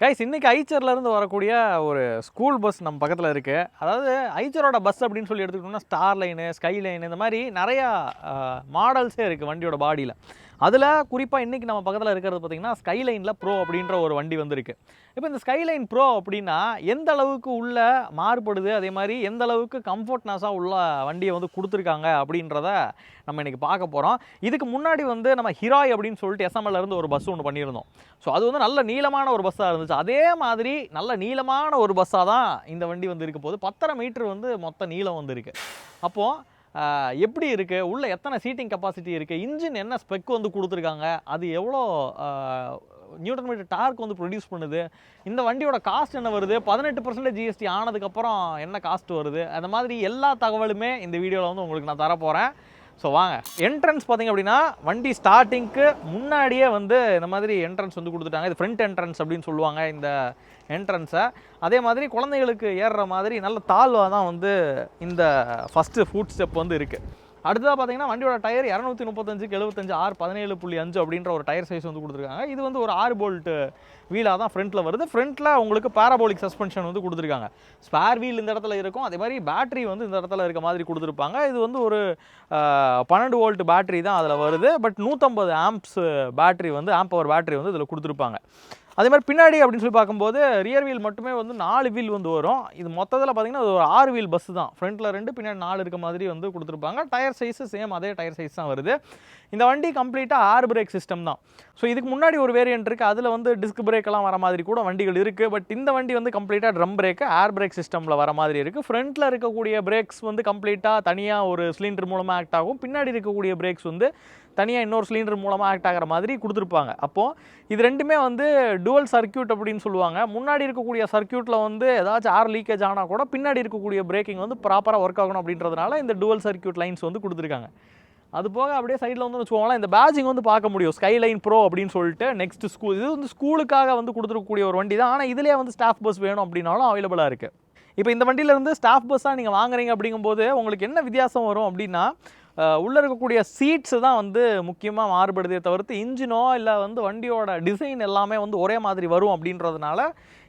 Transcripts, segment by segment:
Guys இன்றைக்கி ஐச்சர்லேருந்து வரக்கூடிய ஒரு ஸ்கூல் பஸ் நம்ம பக்கத்தில் இருக்குது அதாவது ஐச்சரோட பஸ் அப்படின்னு சொல்லி எடுத்துக்கிட்டோம்னா ஸ்டார் லைனு ஸ்கை லைன் இந்த மாதிரி நிறையா மாடல்ஸே இருக்குது வண்டியோட பாடியில் அதில் குறிப்பாக இன்றைக்கி நம்ம பக்கத்தில் இருக்கிறது பார்த்திங்கன்னா ஸ்கைலைனில் ப்ரோ அப்படின்ற ஒரு வண்டி வந்திருக்கு. இப்போ இந்த ஸ்கைலைன் ப்ரோ அப்படின்னா எந்த அளவுக்கு உள்ள மாறுபடுது அதே மாதிரி எந்த அளவுக்கு கம்ஃபர்ட்னஸாக உள்ள வண்டியை வந்து கொடுத்துருக்காங்க அப்படின்றத நம்ம இன்றைக்கி பார்க்க போகிறோம் இதுக்கு முன்னாடி வந்து நம்ம ஹிராய் அப்படின்னு சொல்லிட்டு எஸ்எம்எல்லேருந்து இருந்து ஒரு பஸ் ஒன்று பண்ணியிருந்தோம். ஸோ அது வந்து நல்ல நீளமான ஒரு பஸ்ஸாக இருந்துச்சு. அதே மாதிரி நல்ல நீளமான ஒரு பஸ்ஸாக தான் இந்த வண்டி வந்து இருக்க போது பத்தரை மீட்டர் வந்து மொத்த நீளம் வந்துருக்கு அப்போது எப்படி இருக்குது உள்ளே எத்தனை சீட்டிங் கெப்பாசிட்டி இருக்குது இன்ஜின் என்ன ஸ்பெக் வந்து கொடுத்துருக்காங்க? அது எவ்வளோ நியூட்டன் மீட்டர் டார்க் வந்து ப்ரொடியூஸ் பண்ணுது? இந்த வண்டியோட காஸ்ட் என்ன வருது? பதினெட்டு பர்சன்டேஜ் ஜிஎஸ்டி ஆனதுக்கப்புறம் என்ன காஸ்ட் வருது? அந்த மாதிரி எல்லா தகவலுமே இந்த வீடியோவில் வந்து உங்களுக்கு நான் தரப்போகிறேன் ஸோ வாங்க. என்ட்ரன்ஸ் பார்த்தீங்க அப்படின்னா வண்டி ஸ்டார்டிங்க்கு முன்னாடியே வந்து இந்த மாதிரி என்ட்ரன்ஸ் வந்து கொடுத்துட்டாங்க. இது ஃப்ரண்ட் என்ட்ரன்ஸ் அப்படின்னு சொல்லுவாங்க இந்த என்ட்ரன்ஸை அதே மாதிரி குழந்தைகளுக்கு ஏறுற மாதிரி நல்ல தாழ்வாக தான் வந்து இந்த ஃபஸ்ட்டு ஃபுட் ஸ்டெப் வந்து இருக்குது அடுத்ததாக பார்த்தீங்கன்னா வண்டியோட டயர் இரநூத்தி முப்பத்தஞ்சுக்கு எழுபத்தஞ்சு ஆறு பதினேழு புள்ளி அஞ்சு அப்படின்ற ஒரு டயர் சைஸ் வந்து கொடுத்துருக்காங்க. இது வந்து ஒரு ஆறு போல்ட்டு வீலாக தான் ஃப்ரண்ட்டில் வருது. ஃப்ரண்ட்டில் உங்களுக்கு பாரபோலிக் சஸ்பென்ஷன் வந்து கொடுத்துருக்காங்க. ஸ்பேர் வீல் இந்த இடத்துல இருக்கும். அதே மாதிரி பேட்டரி வந்து இந்த இடத்துல இருக்க மாதிரி கொடுத்துருப்பாங்க. இது வந்து ஒரு பன்னெண்டு வோல்ட் பேட்டரி தான் அதில் வருது. பட் நூற்றம்பது ஆம்ப்ஸ் பேட்டரி வந்து ஆம்ப் பவர் பேட்டரி வந்து இதில் கொடுத்துருப்பாங்க. அதே மாதிரி பின்னாடி அப்படின்னு சொல்லி பார்க்கும்போது ரியர் வீல் மட்டுமே வந்து நாலு வீல் வந்து வரும். இது மொத்தத்தில் பார்த்தீங்கன்னா அது ஒரு ஆறு வீல் பஸ் தான். ஃப்ரண்ட்டில் ரெண்டு பின்னாடி நாலு இருக்க மாதிரி வந்து கொடுத்துருப்பாங்க. டயர் சைஸு சேம் அதே டயர் சைஸ் தான் வருது. இந்த வண்டி கம்ப்ளீட்டாக ஆறு பிரேக் சிஸ்டம் தான். ஸோ இதுக்கு முன்னாடி ஒரு வேரியன்ட் இருக்குது அதில் வந்து டிஸ்க் பிரேக்கெல்லாம் வர மாதிரி கூட வண்டிகள் இருக்குது பட் இந்த வண்டி வந்து கம்ப்ளீட்டாக ட்ரம் பிரேக்கு ஏர் பிரேக் சிஸ்டமில் வர மாதிரி இருக்குது ஃப்ரண்ட்டில் இருக்கக்கூடிய பிரேக்ஸ் வந்து கம்ப்ளீட்டாக தனியாக ஒரு சிலிண்டர் மூலமாக ஆக்ட் ஆகும். பின்னாடி இருக்கக்கூடிய பிரேக்ஸ் வந்து தனியாக இன்னொரு சிலிண்டர் மூலமாக ஆக்ட் ஆகிற மாதிரி கொடுத்துருப்பாங்க. அப்போது இது ரெண்டுமே வந்து டுவல் சர்க்கியூட் அப்படின்னு சொல்லுவாங்க. முன்னாடி இருக்கக்கூடிய சர்க்கியூட்டில் வந்து ஏதாச்சும் ஆர் லீக்கேஜ் ஆனால் கூட பின்னாடி இருக்கக்கூடிய பிரேக்கிங் வந்து ப்ராப்பராக ஒர்க் ஆகணும் அப்படின்றதுனால இந்த டுவல் சர்க்யூட் லைன்ஸ் வந்து கொடுத்துருக்காங்க. அது போக அப்படியே சைடில் வந்து வச்சுக்கோங்களேன் இந்த பேட்சிங் வந்து பார்க்க முடியும். ஸ்கைலைன் ப்ரோ அப்படின்னு சொல்லிட்டு நெக்ஸ்ட் ஸ்கூல் இது வந்து ஸ்கூலுக்காக வந்து கொடுத்துருக்கக்கூடிய ஒரு வண்டி தான். ஆனால் இதுலேயே வந்து ஸ்டாஃப் பஸ் வேணும் அப்படின்னாலும் அவைலபிளாக இருக்குது இப்போ இந்த வண்டியிலேருந்து ஸ்டாஃப் பஸ்ஸாக நீங்கள் வாங்குறீங்க அப்படிங்கும்போது உங்களுக்கு என்ன வித்தியாசம் வரும் அப்படின்னா உள்ளே இருக்கக்கூடிய சீட்ஸ் தான் வந்து முக்கியமாக மாறுபடுதே தவிர்த்து இன்ஜினோ இல்லை வந்து வண்டியோட டிசைன் எல்லாமே வந்து ஒரே மாதிரி வரும் அப்படின்றதுனால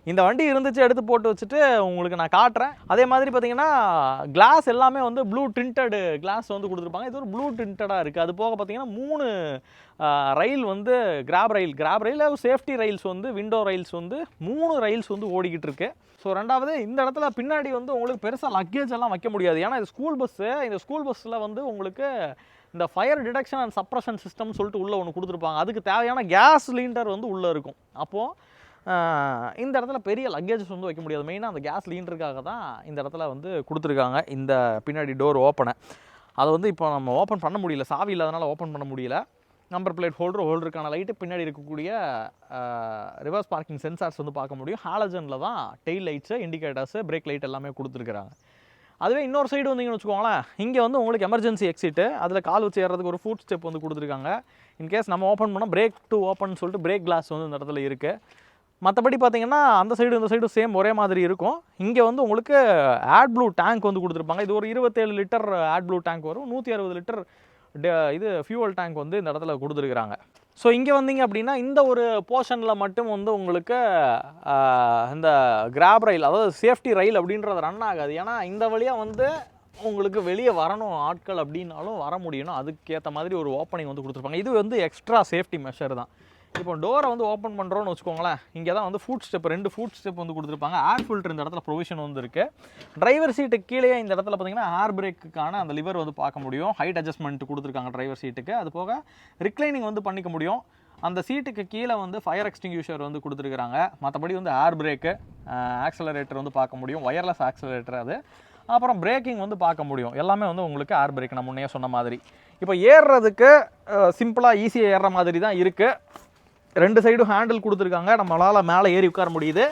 இந்த வண்டி இருந்துச்சு எடுத்து போட்டு வச்சுட்டு உங்களுக்கு நான் காட்டுறேன். அதே மாதிரி பார்த்தீங்கன்னா கிளாஸ் எல்லாமே வந்து ப்ளூ டிண்டடு கிளாஸ் வந்து கொடுத்துருப்பாங்க. இது ஒரு ப்ளூ டிண்டடாக இருக்குது அது போக பார்த்தீங்கன்னா மூணு ரயில் வந்து grab rail grab rail safety rails வந்து விண்டோ ரயில்ஸ் வந்து மூணு ரயில்ஸ் வந்து ஓடிக்கிட்டு இருக்கு. ஸோ ரெண்டாவது இந்த இடத்துல பின்னாடி வந்து உங்களுக்கு பெருசாக லக்கேஜ் எல்லாம் வைக்க முடியாது. ஏன்னா இது ஸ்கூல் பஸ்ஸு இந்த ஸ்கூல் பஸ்ஸில் வந்து உங்களுக்கு இந்த fire detection and suppression system சொல்லிட்டு உள்ளே ஒன்று கொடுத்துருப்பாங்க. அதுக்கு தேவையான கேஸ் சிலிண்டர் வந்து உள்ளே இருக்கும். அப்போது இந்த இடத்துல பெரிய லக்கேஜஸ் வந்து வைக்க முடியாது. மெயினாக அந்த கேஸ் லீண்டருக்காக தான் இந்த இடத்துல வந்து கொடுத்துருக்காங்க. இந்த பின்னாடி டோர் ஓப்பனை அதை வந்து இப்போ நம்ம ஓப்பன் பண்ண முடியல. சாவி இல்லாதனால ஓப்பன் பண்ண முடியல. நம்பர் பிளேட் ஹோல்டர் ஹோல்டருக்கான லைட்டு பின்னாடி இருக்கக்கூடிய ரிவர்ஸ் பார்க்கிங் சென்சார்ஸ் வந்து பார்க்க முடியும். ஹாலஜனில் தான் tail lights indicators brake light எல்லாமே கொடுத்துருக்குறாங்க. அதுவே இன்னொரு சைடு வந்தீங்கன்னு வச்சுக்கோங்களேன். இங்கே வந்து உங்களுக்கு எமர்ஜென்சி எக்ஸிட்டு அதில் கால் வச்சு ஏறதுக்கு ஒரு ஃபுட் ஸ்டெப் வந்து கொடுத்துருக்காங்க. இன்கேஸ் நம்ம ஓப்பன் பண்ணால் பிரேக் டு ஓப்பன் சொல்லிட்டு பிரேக் கிளாஸ் வந்து இந்த இடத்துல இருக்குது மற்றபடி பார்த்தீங்கன்னா அந்த சைடு இந்த சைடு சேம் ஒரே மாதிரி இருக்கும். இங்கே வந்து உங்களுக்கு ஆட் ப்ளூ டேங்க் வந்து கொடுத்துருப்பாங்க. இது ஒரு இருபத்தேழு லிட்டர் ஆட் ப்ளூ டேங்க் வரும். நூற்றி அறுபது லிட்டர் இது ஃபியூவல் டேங்க் வந்து இந்த இடத்துல கொடுத்துருக்குறாங்க. ஸோ இங்கே வந்தீங்க அப்படின்னா இந்த ஒரு போர்ஷனில் மட்டும் வந்து உங்களுக்கு இந்த கிராப் ரயில் அதாவது சேஃப்டி ரயில் அப்படின்றது ரன் ஆகாது. ஏன்னா இந்த வழியாக வந்து உங்களுக்கு வெளியே வரணும் ஆட்கள் அப்படின்னாலும் வர முடியணும். அதுக்கேற்ற மாதிரி ஒரு ஓப்பனிங் வந்து கொடுத்துருப்பாங்க. இது வந்து எக்ஸ்ட்ரா சேஃப்டி மெஷர் தான். இப்போ டோரை வந்து ஓப்பன் பண்ணுறோன்னு வச்சுக்கோங்களேன் இங்கே தான் வந்து ஃபுட் ஸ்டெப் ரெண்டு ஃபுட் ஸ்டெப் வந்து கொடுத்துருப்பாங்க. ஏர் ஃபில்டர் இந்த இடத்துல ப்ரொவிஷன் வந்து இருக்குது டிரைவர் சீட்டு கீழே இந்த இடத்துல பார்த்தீங்கன்னா ஏர் பிரேக்குக்கான அந்த லிவர் வந்து பார்க்க முடியும். ஹைட் அட்ஜஸ்ட்மெண்ட் கொடுத்துருக்காங்க டிரைவர் சீட்டுக்கு அது போக ரிக்ளைனிங் வந்து பண்ணிக்க முடியும். அந்த சீட்டுக்கு கீழே வந்து ஃபயர் எக்ஸ்டிங்யூஷர் வந்து கொடுத்துருக்குறாங்க. மற்றபடி வந்து ஏர் பிரேக்கு ஆக்சலரேட்டர் வந்து பார்க்க முடியும். ஒயர்லெஸ் ஆக்சலரேட்டர் அது. அப்புறம் பிரேக்கிங் வந்து பார்க்க முடியும். எல்லாமே வந்து உங்களுக்கு ஏர் பிரேக் நான் முன்னே சொன்ன மாதிரி. இப்போ ஏறுறதுக்கு சிம்பிளாக ஈஸியாக ஏறுற மாதிரி தான் இருக்குது ரெண்டு சைடும் ஹேண்டில் கொடுத்துருக்காங்க. நம்மளால் மேலே ஏறி உட்கார முடியுது.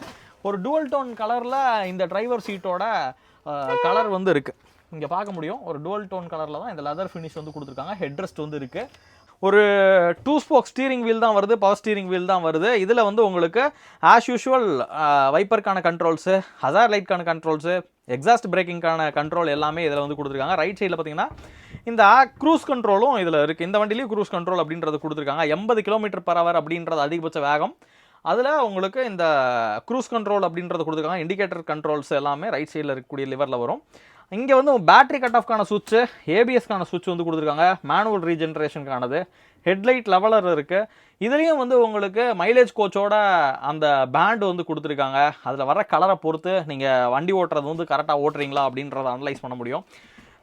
ஒரு டுவல் டோன் கலரில் இந்த டிரைவர் சீட்டோட கலர் வந்து இருக்குது இங்கே பார்க்க முடியும். ஒரு டுவல் டோன் கலரில் தான் இந்த லெதர் ஃபினிஷ் வந்து கொடுத்துருக்காங்க. ஹெட்ரெஸ்ட் வந்து இருக்குது ஒரு டூ ஸ்போக் ஸ்டீரிங் வீல் தான் வருது. பவர் ஸ்டீரிங் வீல் தான் வருது. இதில் வந்து உங்களுக்கு ஆஸ் யூஷுவல் வைப்பருக்கான கண்ட்ரோல்ஸு ஹசார் லைட்கான கண்ட்ரோல்ஸு எக்ஸாஸ்ட் பிரேக்கிங்கான கண்ட்ரோல் எல்லாமே இதில் வந்து கொடுத்துருக்காங்க. ரைட் சைடில் பார்த்தீங்கன்னா இந்த க்ரூஸ் கண்ட்ரோலும் இதில் இருக்குது இந்த வண்டிலையும் க்ரூஸ் கண்ட்ரோல் அப்படின்றது கொடுத்துருக்காங்க. எண்பது கிலோமீட்டர் பர் அப்படின்றது அதிகபட்ச வேகம். அதில் உங்களுக்கு இந்த க்ரூஸ் கண்ட்ரோல் அப்படின்றத கொடுத்துருக்காங்க. இண்டிகேட்டர் கண்ட்ரோல்ஸ் எல்லாமே ரைட் சைடில் இருக்கக்கூடிய லிவரில் வரும். இங்கே வந்து பேட்டரி கட் ஆஃப்கான சுவிட்சு ஏபிஎஸ்க்கான சுவிட்ச் வந்து கொடுத்துருக்காங்க. மேனுவல் ரீஜென்ரேஷனுக்கானது ஹெட்லைட் லெவலர் இருக்குது இதுலேயும் வந்து உங்களுக்கு மைலேஜ் கோச்சோட அந்த பேண்டு வந்து கொடுத்துருக்காங்க. அதில் வர கலரை பொறுத்து நீங்கள் வண்டி ஓட்டுறது வந்து கரெக்டாக ஓட்டுறீங்களா அப்படின்றத அனலைஸ் பண்ண முடியும்.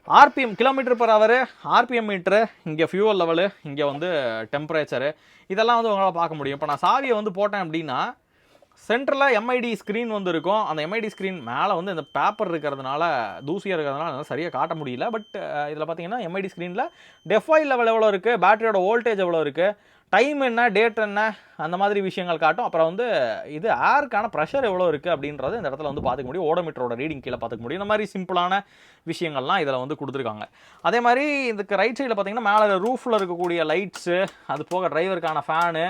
RPM kilometre per hour RPM meter இங்கே ஃபியூவல் லெவலு இங்கே வந்து டெம்பரேச்சரு இதெல்லாம் வந்து உங்களால் பார்க்க முடியும். இப்போ நான் சாவியை வந்து போட்டேன் அப்படின்னா சென்டரில் எம்ஐடி ஸ்க்ரீன் வந்து இருக்கும். அந்த எம்ஐடி ஸ்க்ரீன் மேலே வந்து இந்த பேப்பர் இருக்கிறதுனால தூசியாக இருக்கிறதுனால என்னால் சரியாக காட்ட முடியல. பட் இதில் பார்த்தீங்கன்னா எம்ஐடி ஸ்க்ரீனில் டெஃபாயில் லெவல் எவ்வளோ இருக்குது பேட்டரியோட வோல்டேஜ் எவ்வளோ இருக்குது டைம் என்ன டேட் என்ன அந்த மாதிரி விஷயங்கள் காட்டும். அப்புறம் வந்து இது ஏருக்கான ப்ரெஷர் எவ்வளோ இருக்குது அப்படின்றது இந்த இடத்துல வந்து பார்த்துக்க முடியும். ஓடோமீட்டரோட ரீடிங் கீழே பார்த்துக்க முடியும். இந்த மாதிரி சிம்பிளான விஷயங்கள்லாம் இதில் வந்து கொடுத்துருக்காங்க. அதே மாதிரி இதுக்கு ரைட் சைடில் பார்த்தீங்கன்னா மேலே ரூஃபில் இருக்கக்கூடிய லைட்ஸு அது போக டிரைவருக்கான ஃபேனு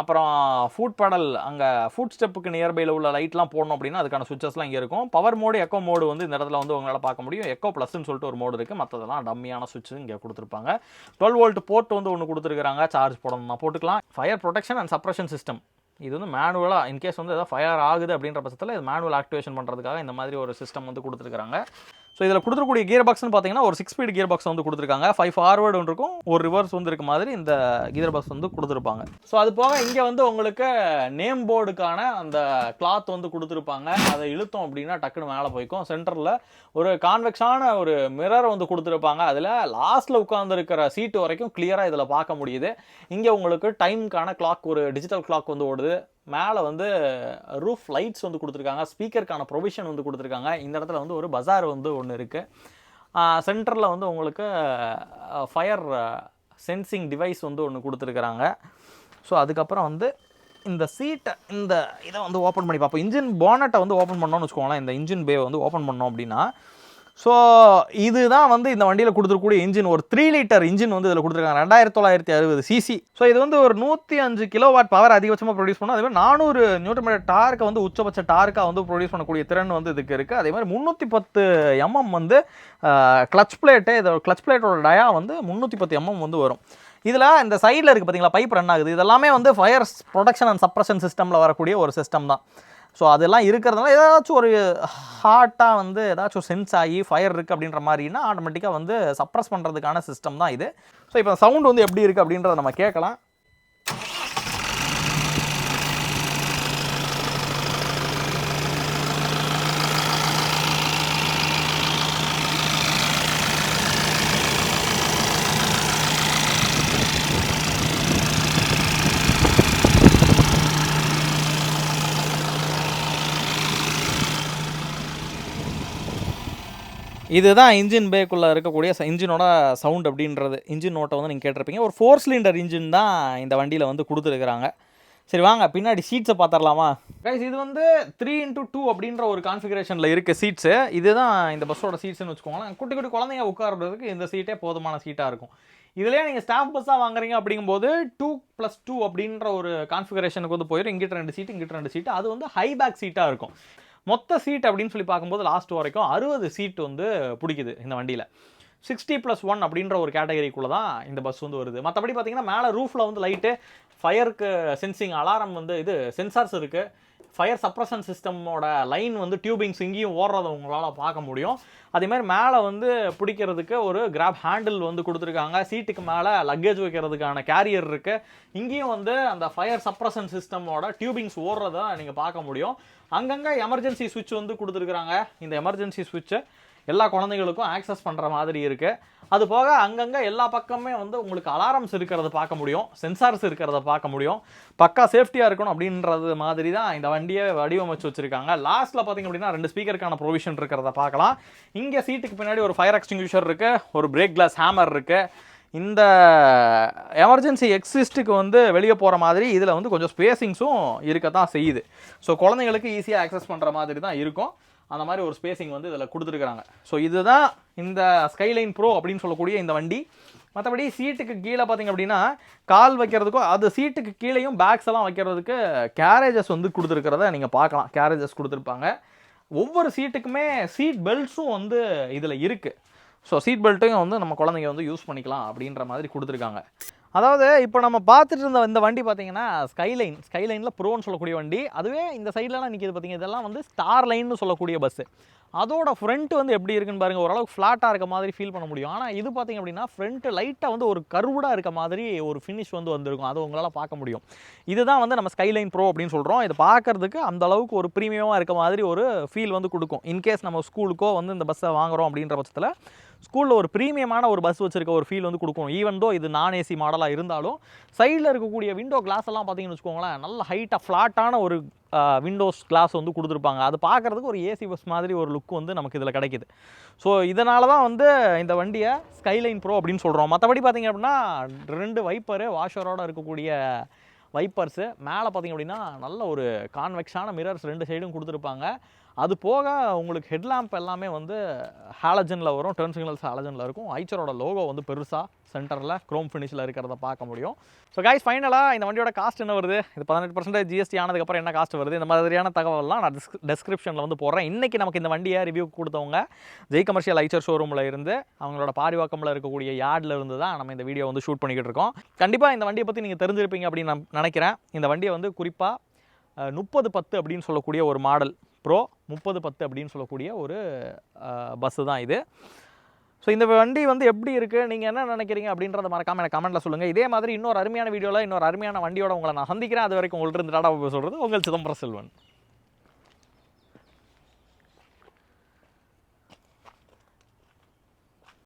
அப்புறம் ஃபுட் படல் அங்கே ஃபுட் ஸ்டெப்புக்கு நியர்பையில் உள்ள லைட்லாம் போடணும் அப்படின்னா அதுக்கான சுவிச்சஸ்லாம் இங்கே இருக்கும். பவர் மோடு எக்கோ மோடு வந்து இந்த இடத்துல வந்து உங்களால் பார்க்க முடியும். எக்கோ ப்ளஸ்ன்னு சொல்லிட்டு ஒரு மோடு இருக்குது மற்றதெல்லாம் டம்மியான சுவிட்ச் இங்கே கொடுத்துருப்பாங்க. டுவெல் வோல்ட் போர்ட் வந்து ஒன்று கொடுத்துருக்காங்க சார்ஜ் போடணும்னா போட்டுக்கலாம். Fire protection and suppression system இது வந்து மேனுவலாக இன்கேஸ் வந்து ஏதாவது ஃபயர் ஆகுது அப்படின்ற பட்சத்தில் இது மேனுவல் ஆக்டிவேஷன் பண்ணுறதுக்காக இந்த மாதிரி ஒரு சிஸ்டம் வந்து கொடுத்துருக்காங்க ஸோ இதில் கொடுத்துருக்கூடிய கியர் பாக்ஸ்னு பார்த்தீங்கன்னா ஒரு சிக்ஸ் ஸ்பீட் கியர் பாக்ஸ் வந்து கொடுத்துருக்காங்க. ஃபைவ் ஃபார்வர்டு ஒன்று இருக்கும். ஒரு ரிவர்ஸ் வந்து இருக்க மாதிரி இந்த கியர் பாக்ஸ் வந்து கொடுத்துருப்பாங்க. ஸோ அது போக இங்கே வந்து உங்களுக்கு நேம் போர்டுக்கான அந்த கிளாத் வந்து கொடுத்துருப்பாங்க. அதை இழுத்தோம் அப்படின்னா டக்குன்னு மேலே போய்க்கும். சென்டரில் ஒரு கான்வெக்ஸான ஒரு மிரர் வந்து கொடுத்துருப்பாங்க. அதில் லாஸ்ட்டில் உட்காந்துருக்கிற சீட்டு வரைக்கும் கிளியராக இதில் பார்க்க முடியுது. இங்கே உங்களுக்கு டைம்க்கான கிளாக் ஒரு டிஜிட்டல் கிளாக் வந்து ஓடுது. மேலே வந்து ரூஃப் லைட்ஸ் வந்து கொடுத்துருக்காங்க. ஸ்பீக்கருக்கான ப்ரொவிஷன் வந்து கொடுத்துருக்காங்க. இந்த இடத்துல வந்து ஒரு பஜார் வந்து ஒன்று இருக்குது சென்டரில் வந்து உங்களுக்கு ஃபயர் சென்சிங் டிவைஸ் வந்து ஒன்று கொடுத்துருக்குறாங்க. ஸோ அதுக்கப்புறம் வந்து இந்த சீட்டை இந்த இதை வந்து ஓப்பன் பண்ணி பார்ப்போம். இன்ஜின் போனட்டை வந்து ஓப்பன் பண்ணோம்னு வச்சுக்கோங்களேன். இந்த இன்ஜின் பே வந்து ஓப்பன் பண்ணோம் அப்படின்னா ஸோ இதுதான் வந்து இந்த வண்டியில் கொடுத்துருக்கூடிய இன்ஜின் ஒரு த்ரீ லிட்டர் இன்ஜின் வந்து இதில் கொடுத்துருக்காங்க. ரெண்டாயிரத்தி தொள்ளாயிரத்தி அறுபது சிசி ஸோ இது வந்து ஒரு நூற்றி அஞ்சு கிலோ வாட் பவர் அதிகபட்சமாக ப்ரொடியூஸ் பண்ணும் அதே மாதிரி நானூறு நியூட்டன் மீட்டர் டார்க்கை வந்து உச்சபட்ச டார்க்காக வந்து ப்ரொடியூஸ் பண்ணக்கூடிய திறன் வந்து இதுக்கு இருக்குது அதே மாதிரி முந்நூற்றி பத்து எம்எம் வந்து கிளச் பிளேட்டு இதோட கிளச் பிளேட்டோட டயா வந்து முந்நூற்றி பத்து எம்எம் வந்து வரும். இதில் இந்த சைடில் இருக்குது பார்த்தீங்களா பைப் ரன் ஆகுது. இதெல்லாமே வந்து ஃபயர் ப்ரொடக்ஷன் அண்ட் சப்ரஷன் சிஸ்டமில் வரக்கூடிய ஒரு சிஸ்டம் தான். ஸோ அதெல்லாம் இருக்கிறதுனால ஏதாச்சும் ஒரு ஹாட்டாக வந்து ஏதாச்சும் சென்ஸ் ஆகி ஃபயர் இருக்குது அப்படின்ற மாதிரினா ஆட்டோமேட்டிக்காக வந்து சப்ரஸ் பண்ணுறதுக்கான சிஸ்டம் தான் இது. ஸோ இப்போ சவுண்ட் வந்து எப்படி இருக்குது அப்படின்றத நம்ம கேட்கலாம். இதுதான் இன்ஜின் பேக்குள்ளே இருக்கக்கூடிய இன்ஜினோட சவுண்ட் அப்படின்றது. இன்ஜின் நோட்டை வந்து நீங்கள் கேட்டிருப்பீங்க. ஒரு ஃபோர் சிலிண்டர் இன்ஜின் தான் இந்த வண்டியில் வந்து கொடுத்துருக்குறாங்க. சரி வாங்க. பின்னாடி சீட்ஸை பார்த்துடலாமா கைஸ் இது வந்து த்ரீ இன்ட்டு டூ அப்படின்ற ஒரு கான்ஃபிகரேஷனில் இருக்க சீட்ஸு இதுதான் இந்த பஸ்ஸோட சீட்ஸ்னு வச்சுக்கோங்களேன். குட்டி குட்டி குழந்தைங்க உட்கார்றதுக்கு இந்த சீட்டே போதுமான சீட்டாக இருக்கும். இதுலேயே நீங்கள் ஸ்டாஃப் பஸ்ஸாக வாங்குறீங்க அப்படிங்கும்போது டூ ப்ளஸ் டூ அப்படின்ற ஒரு கான்ஃபிகரேஷனுக்கு வந்து போயிடும் இங்கிட்ட ரெண்டு சீட்டு இங்கிட்ட ரெண்டு சீட்டு அது வந்து ஹை பேக் சீட்டாக இருக்கும். மொத்த சீட் அப்படின்னு சொல்லி பார்க்கும்போது லாஸ்ட் வரைக்கும் அறுபது சீட் வந்து பிடிக்குது இந்த வண்டியில். சிக்ஸ்டி ப்ளஸ் ஒன் அப்படின்ற ஒரு கேட்டகரிக்குள்ளே தான் இந்த பஸ் வந்து வருது. மற்றபடி பார்த்தீங்கன்னா மேலே ரூஃபில் வந்து லைட்டு ஃபயருக்கு சென்சிங் அலாரம் வந்து இது சென்சார்ஸ் இருக்குது ஃபயர் சப்ரஷன் சிஸ்டமோட லைன் வந்து டியூபிங்ஸ் இங்கேயும் ஓடுறத உங்களால் பார்க்க முடியும். அதேமாதிரி மேலே வந்து பிடிக்கிறதுக்கு ஒரு கிராப் ஹேண்டில் வந்து கொடுத்துருக்காங்க. சீட்டுக்கு மேலே லக்கேஜ் வைக்கிறதுக்கான கேரியர் இருக்குது இங்கேயும் வந்து அந்த ஃபயர் சப்ரஷன் சிஸ்டமோட டியூபிங்ஸ் ஓடுறத நீங்கள் பார்க்க முடியும். அங்கங்கே எமர்ஜென்சி சுவிட்ச் வந்து கொடுத்துருக்குறாங்க. இந்த எமர்ஜென்சி சுவிட்சை எல்லா குழந்தைகளுக்கும் ஆக்சஸ் பண்ணுற மாதிரி இருக்குது அது போக அங்கங்கே எல்லா பக்கமே வந்து உங்களுக்கு அலாரம்ஸ் இருக்கிறத பார்க்க முடியும். சென்சார்ஸ் இருக்கிறத பார்க்க முடியும். பக்கா சேஃப்டியாக இருக்கணும் அப்படின்றது மாதிரி தான் இந்த வண்டியை வடிவமைச்சு வச்சுருக்காங்க. லாஸ்ட்டில் பார்த்தீங்க அப்படின்னா ரெண்டு ஸ்பீக்கருக்கான ப்ரொவிஷன் இருக்கிறத பார்க்கலாம். இங்கே சீட்டுக்கு பின்னாடி ஒரு ஃபயர் எக்ஸ்டிங்யூஷர் இருக்குது ஒரு பிரேக் கிளாஸ் ஹேமர் இருக்குது இந்த எமர்ஜென்சி எக்ஸிஸ்ட்டுக்கு வந்து வெளியே போகிற மாதிரி இதில் வந்து கொஞ்சம் ஸ்பேசிங்ஸும் இருக்க தான் செய்யுது. ஸோ குழந்தைங்களுக்கு ஈஸியாக ஆக்சஸ் பண்ணுற மாதிரி தான் இருக்கும். அந்த மாதிரி ஒரு ஸ்பேசிங் வந்து இதில் கொடுத்துருக்குறாங்க. ஸோ இதுதான் இந்த ஸ்கைலைன் ப்ரோ அப்படின்னு சொல்லக்கூடிய இந்த வண்டி. மற்றபடி சீட்டுக்கு கீழே பார்த்தீங்க அப்படின்னா கால் வைக்கிறதுக்கும் அது சீட்டுக்கு கீழேயும் பேக்ஸ் எல்லாம் வைக்கிறதுக்கு கேரேஜஸ் வந்து கொடுத்துருக்கிறத நீங்கள் பார்க்கலாம். கேரேஜஸ் கொடுத்துருப்பாங்க. ஒவ்வொரு சீட்டுக்குமே சீட் பெல்ட்ஸும் வந்து இதில் இருக்குது ஸோ சீட் பெல்ட்டையும் வந்து நம்ம குழந்தைங்க வந்து யூஸ் பண்ணிக்கலாம் அப்படின்ற மாதிரி கொடுத்துருக்காங்க. அதாவது இப்போ நம்ம பார்த்துட்டு இருந்த இந்த வண்டி பார்த்தீங்கன்னா ஸ்கைலைன் ஸ்கைலைனில் ப்ரோன்னு சொல்லக்கூடிய வண்டி. அதுவே இந்த சைட்லலாம் நிற்கிது பார்த்தீங்க. இதெல்லாம் வந்து ஸ்டார் லைன்னு சொல்லக்கூடிய பஸ்ஸு அதோட ஃப்ரண்ட் வந்து எப்படி இருக்குன்னு பாருங்கள் ஓரளவுக்கு ஃப்ளாட்டாக இருக்க மாதிரி ஃபீல் பண்ண முடியும். ஆனால் இது பார்த்தீங்க அப்படின்னா ஃப்ரண்ட்டு லைட்டாக வந்து ஒரு கருவுடாக இருக்க மாதிரி ஒரு ஃபினிஷ் வந்து வந்திருக்கும். அது உங்களால் பார்க்க முடியும். இதுதான் வந்து நம்ம ஸ்கைலைன் ப்ரோ அப்படின்னு சொல்கிறோம் இதை பார்க்கறதுக்கு அந்த அளவுக்கு ஒரு ப்ரீமியமாக இருக்க மாதிரி ஒரு ஃபீல் வந்து கொடுக்கும். இன்கேஸ் நம்ம ஸ்கூலுக்கோ வந்து இந்த பஸ்ஸை வாங்குறோம் அப்படின்ற பட்சத்தில் ஸ்கூலில் ஒரு ப்ரீமியமான ஒரு பஸ் வச்சுருக்க ஒரு ஃபீல் வந்து கொடுக்கும். ஈவன் தோ இது நான் ஏசி மாடலாக இருந்தாலும் சைடில் இருக்கக்கூடிய விண்டோ கிளாஸ் எல்லாம் பார்த்தீங்கன்னு வச்சுக்கோங்களேன் நல்ல ஹைட்டாக ஃப்ளாட்டான ஒரு விண்டோஸ் கிளாஸ் வந்து கொடுத்துருப்பாங்க. அது பார்க்குறதுக்கு ஒரு ஏசி பஸ் மாதிரி ஒரு லுக் வந்து நமக்கு இதில் கிடைக்குது. ஸோ இதனால தான் வந்து இந்த வண்டியை ஸ்கைலைன் ப்ரோ அப்படின்னு சொல்கிறோம் மற்றபடி பார்த்தீங்க அப்படின்னா ரெண்டு வைப்பரு வாஷரோட இருக்கக்கூடிய வைப்பர்ஸு மேலே பார்த்தீங்க அப்படின்னா நல்ல ஒரு கான்வெக்ஸான மிரர்ஸ் ரெண்டு சைடும் கொடுத்துருப்பாங்க. அது போக உங்களுக்கு ஹெட்லாம்ப் எல்லாமே வந்து ஹாலஜனில் வரும். டர்ன் சிக்னல்ஸ் ஹாலஜனில் இருக்கும். ஐச்சரோட லோகோ வந்து பெருசாக சென்டரில் க்ரோம் ஃபினிஷில் இருக்கிறத பார்க்க முடியும். ஸோ கைஸ் ஃபைனலாக இந்த வண்டியோட காஸ்ட் என்ன வருது? இது பதினெட்டு பர்சன்டேஜ் ஜிஎஸ்டி ஆனதுக்கப்புறம் என்ன காஸ்ட் வருது? இந்த மாதிரியான தகவல்லாம் நான் டெஸ்கிரிப்ஷனில் வந்து போடுறேன். இன்றைக்கி நமக்கு இந்த வண்டியை ரிவ்யூ கொடுத்தவங்க ஜெய் கமர்ஷியல் ஐச்சர் ஷோரூமில் இருந்து அவங்களோட பாரிவாக்கமில் இருக்கக்கூடிய யார்டில் இருந்து தான் நம்ம இந்த வீடியோ வந்து ஷூட் பண்ணிக்கிட்டு இருக்கோம். கண்டிப்பாக இந்த வண்டியை பற்றி நீங்கள் தெரிஞ்சிருப்பீங்க அப்படின்னு நான் நினைக்கிறேன். இந்த வண்டியை வந்து குறிப்பாக முப்பது பத்து அப்படின்னு சொல்லக்கூடிய ஒரு மாடல் ப்ரோ முப்பது பத்து அப்படின்னு சொல்லக்கூடிய ஒரு பஸ்ஸு தான் இது. ஸோ இந்த வண்டி வந்து எப்படி இருக்குது நீங்கள் என்ன நினைக்கிறீங்க அப்படின்றத மறக்காமல் எனக்கு கமெண்ட்டில் சொல்லுங்கள் இதே மாதிரி இன்னொரு அருமையான வீடியோவில் இன்னொரு அருமையான வண்டியோட உங்களை நான் சந்திக்கிறேன். அது வரைக்கும் உங்கள்கிட்ட இருந்து டாடா சொல்கிறது உங்கள் சிதம்பரம் செல்வன்.